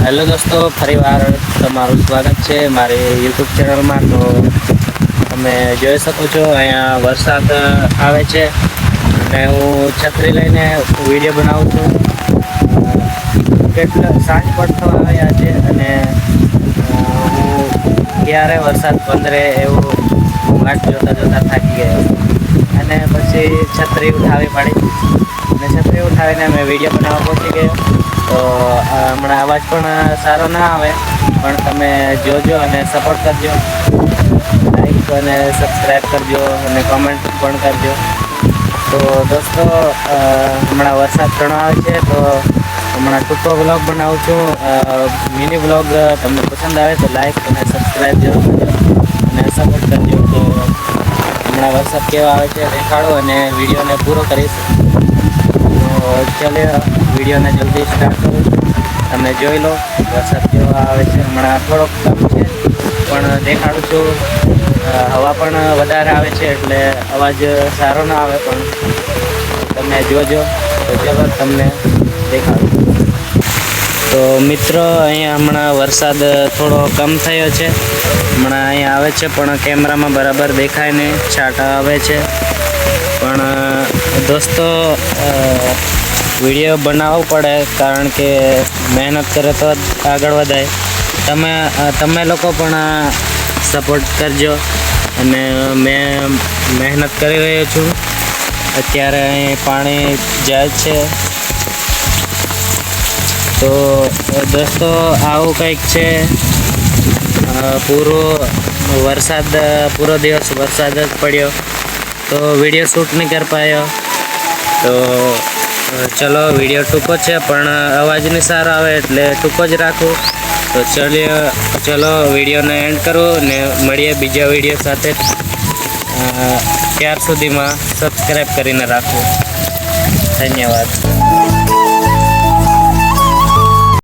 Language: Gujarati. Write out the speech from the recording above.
હેલો દોસ્તો ફરીવાર તમારું સ્વાગત છે મારી યુટ્યુબ ચેનલમાં તો તમે જોઈ શકો છો, અહીંયા વરસાદ આવે છે. અને હું છત્રી લઈને વીડિયો બનાવું છું. કેટલા સાંજ પડતો આવ્યા છે અને હું ક્યારે વરસાદ પંદરે એવું વાટ જોતા જોતા થાકી ગયો અને પછી છત્રી ઉઠાવી પડી. અને છત્રી ઉઠાવીને મેં વીડિયો બનાવવા પહોંચી ગયો. તો હમણાં અવાજ પણ સારો ના આવે, પણ તમે જોજો અને સપોર્ટ કરજો. લાઈક અને સબસ્ક્રાઈબ કરજો અને કોમેન્ટ પણ કરજો. તો દોસ્તો હમણાં વરસાદ ઘણો આવે છે, તો હમણાં ટૂંકો બ્લોગ બનાવું છું. મિની બ્લોગ તમને પસંદ આવે તો લાઈક અને સબસ્ક્રાઈબ કરજો અને સપોર્ટ કરજો. તો હમણાં વરસાદ કેવો આવે છે, દેખાડો અને વિડીયોને પૂરો કરીશ. ચાલો વિડીયોને જલ્દી સ્ટાર્ટ કરું તમે જોઈ લો, વરસાદ કેવો આવે છે. હમણાં થોડોક કમ છે, પણ દેખાડું છું. હવા પણ વધારે આવે છે, એટલે અવાજ સારો ના આવે, પણ તમે જોજો. તો ચલો, તમને દેખાડું. તો મિત્રો, અહીંયા હમણાં વરસાદ થોડો કમ થયો છે. હમણાં અહીંયા આવે છે, પણ કેમેરામાં બરાબર દેખાય નહીં. છાંટા આવે છે. પણ દોસ્તો વીડિયો બનાવવો પડે કારણ કે મહેનત કરે તો આગળ વધાય. તમે તમે લોકો પણ સપોર્ટ કરજો અને મેં, મહેનત કરી રહ્યો છું. અત્યારે અહીં પાણી જાય છે. તો, દોસ્તો, આવું કંઈક છે. પૂરો વરસાદ, પૂરો દિવસ વરસાદ જ પડ્યો. તો વીડિયો શૂટ નહીં कर પાયો. તો ચલો વીડિયો ટૂંકો છે, પણ અવાજ નહીં સારો આવે એટલે ટૂંકો જ રાખું. તો ચલીએ, ચલો વિડીયોને એન્ડ કરું ને મળીએ બીજા વીડિયો સાથે. ત્યાર સુધીમાં સબસ્ક્રાઈબ કરીને રાખો. ધન્યવાદ.